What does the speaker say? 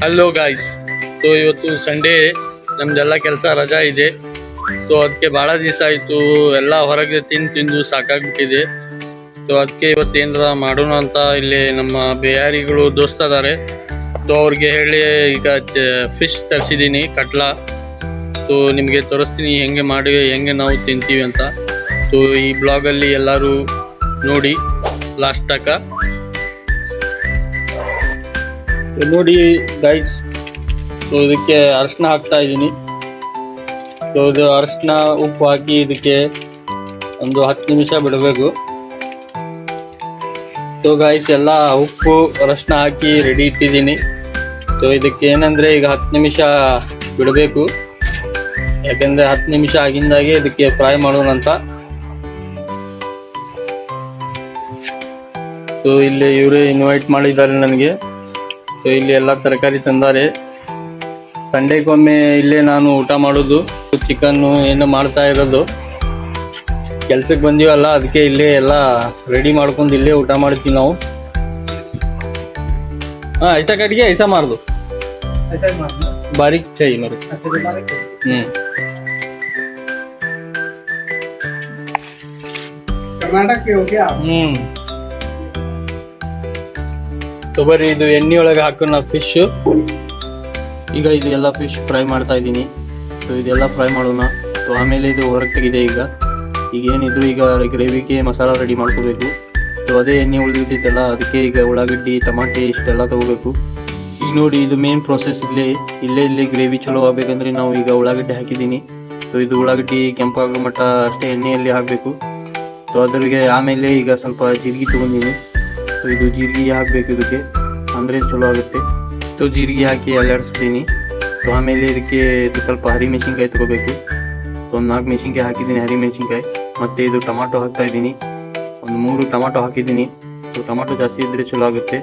Hello guys so ಇವತ್ತು Sunday ನಮ್ದೆಲ್ಲ ಕೆಲಸ ರಜಾ ಇದೆ. ಸೊ ಅದಕ್ಕೆ ಭಾಳ ದಿವಸ ಆಯಿತು. ಎಲ್ಲ ಹೊರಗೆ ತಿಂದು ತಿಂದು ಸಾಕಾಗ್ಬಿಟ್ಟಿದೆ. ಸೊ ಅದಕ್ಕೆ ಇವತ್ತು ಏನಾರ ಮಾಡೋಣ ಅಂತ ಇಲ್ಲಿ ನಮ್ಮ ಬೇಯಾರಿಗಳು ದೋಸ್ತ ಇದ್ದಾರೆ ಸೊ ಅವ್ರಿಗೆ ಹೇಳಿ ಈಗ ಫಿಶ್ ತರಿಸಿದ್ದೀನಿ ಕಟ್ಲಾ. ಸೊ ನಿಮಗೆ ತೋರಿಸ್ತೀನಿ ಹೆಂಗೆ ಮಾಡಿ, ಹೆಂಗೆ ನಾವು ತಿಂತೀವಿ ಅಂತ. ಸೊ ಈ ಬ್ಲಾಗಲ್ಲಿ ಎಲ್ಲರೂ ನೋಡಿ ಲಾಸ್ಟ್ ತನಕ ನೋಡಿ ಗೈಸ್ ಸೊ ಇದಕ್ಕೆ ಅರಿಶಿನ ಹಾಕ್ತಾ ಇದ್ದೀನಿ. ಸೊ ಇದು ಅರಿಶಿನ ಉಪ್ಪು ಹಾಕಿ ಇದಕ್ಕೆ ಒಂದು ಹತ್ತು ನಿಮಿಷ ಬಿಡಬೇಕು. ಸೊ ಗೈಸ್ ಎಲ್ಲ ಉಪ್ಪು ಅರಿಶಿನ ಹಾಕಿ ರೆಡಿ ಇಟ್ಟಿದ್ದೀನಿ. ಸೊ ಇದಕ್ಕೆ ಏನಂದರೆ ಈಗ ಹತ್ತು ನಿಮಿಷ ಬಿಡಬೇಕು. ಯಾಕೆಂದರೆ ಹತ್ತು ನಿಮಿಷ ಆಗಿಂದಾಗೆ ಇದಕ್ಕೆ ಫ್ರೈ ಮಾಡೋಣ ಅಂತ. ಸೊ ಇಲ್ಲಿ ಇವರೇ ಇನ್ವೈಟ್ ಮಾಡಿದ್ದಾರೆ ನನಗೆ. ಸೊ ಇಲ್ಲಿ ಎಲ್ಲ ತರಕಾರಿ ತಂದಾರೆ. ಸಂಡೇಗೊಮ್ಮೆ ಇಲ್ಲೇ ನಾನು ಊಟ ಮಾಡೋದು. ಚಿಕನ್ನು ಏನು ಮಾಡ್ತಾ ಇರೋದು. ಕೆಲ್ಸಕ್ಕೆ ಬಂದೀವಲ್ಲ ಅದಕ್ಕೆ ಇಲ್ಲೇ ಎಲ್ಲ ರೆಡಿ ಮಾಡ್ಕೊಂಡು ಇಲ್ಲೇ ಊಟ ಮಾಡ್ತೀವಿ ನಾವು. ಹಾಂ ಐಸ ಕಟ್ಟಿಗೆ ಐಸ ಮಾರ್ದು. ಬಾರಿ ಚೈ ನೋಡಿ ಹ್ಞೂ ಕರ್ನಾಟಕ ಹ್ಞೂ ಬರ್ರಿ ಇದು ಎಣ್ಣೆ ಒಳಗೆ ಹಾಕೋಣ ಫಿಶ್ ಈಗ ಇದು ಎಲ್ಲ ಫಿಶ್ ಫ್ರೈ ಮಾಡ್ತಾ ಇದ್ದೀನಿ. ಸೊ ಇದೆಲ್ಲ ಫ್ರೈ ಮಾಡೋಣ. ಸೊ ಆಮೇಲೆ ಇದು ಹೊರಗೆ ತೆಗಿದೆ ಈಗ. ಈಗ ಏನಿದ್ರು ಈಗ ಗ್ರೇವಿಗೆ ಮಸಾಲ ರೆಡಿ ಮಾಡ್ಕೋಬೇಕು. ಸೊ ಅದೇ ಎಣ್ಣೆ ಉಳಿದಿದ್ದೆಲ್ಲ ಅದಕ್ಕೆ ಈಗ ಉಳ್ಳಾಗಡ್ಡಿ, ಟಮಾಟೆ ಇಷ್ಟೆಲ್ಲ ತಗೋಬೇಕು. ಈಗ ನೋಡಿ, ಇದು ಮೇನ್ ಪ್ರೊಸೆಸ್ ಇಲ್ಲೇ ಇಲ್ಲೇ ಇಲ್ಲೇ ಗ್ರೇವಿ ಚಲೋ ಆಗ್ಬೇಕಂದ್ರೆ ನಾವು ಈಗ ಉಳ್ಳಾಗಡ್ಡಿ ಹಾಕಿದ್ದೀನಿ. ಸೊ ಇದು ಉಳ್ಳಾಗಡ್ಡಿ ಕೆಂಪಾಗೋ ಮಟ್ಟ ಅಷ್ಟೇ ಎಣ್ಣೆಯಲ್ಲಿ ಹಾಕಬೇಕು. ಸೊ ಅದ್ರಿಗೆ ಆಮೇಲೆ ಈಗ ಸ್ವಲ್ಪ ಜೀರಿಗೆ ತೊಗೊಂಡಿನಿ. ಸೊ ಇದು ಜೀರಿಗೆ ಹಾಕಬೇಕು ಇದಕ್ಕೆ. ಅಂದರೆ ಚಲೋ ಆಗುತ್ತೆ. ಸೊ ಜೀರಿಗೆ ಹಾಕಿ ಅಲ್ಲಾಡಿಸ್ತೀನಿ ಸೊ ಆಮೇಲೆ ಇದಕ್ಕೆ ಇದು ಸ್ವಲ್ಪ ಹರಿ ಮೆಣಸಿನ್ಕಾಯಿ ತಗೋಬೇಕು. ಸೊ ಒಂದು ನಾಲ್ಕು ಮೆಣಸಿನ್ಕಾಯಿ ಹಾಕಿದ್ದೀನಿ ಹರಿ ಮೆಣಸಿನ್ಕಾಯಿ ಮತ್ತು ಇದು ಟೊಮಾಟೊ ಹಾಕ್ತಾ ಇದ್ದೀನಿ. ಒಂದು ಮೂರು ಟೊಮಾಟೊ ಹಾಕಿದ್ದೀನಿ. ಸೊ ಟೊಮಾಟೊ ಜಾಸ್ತಿ ಇದ್ದರೆ ಚಲೋ ಆಗುತ್ತೆ.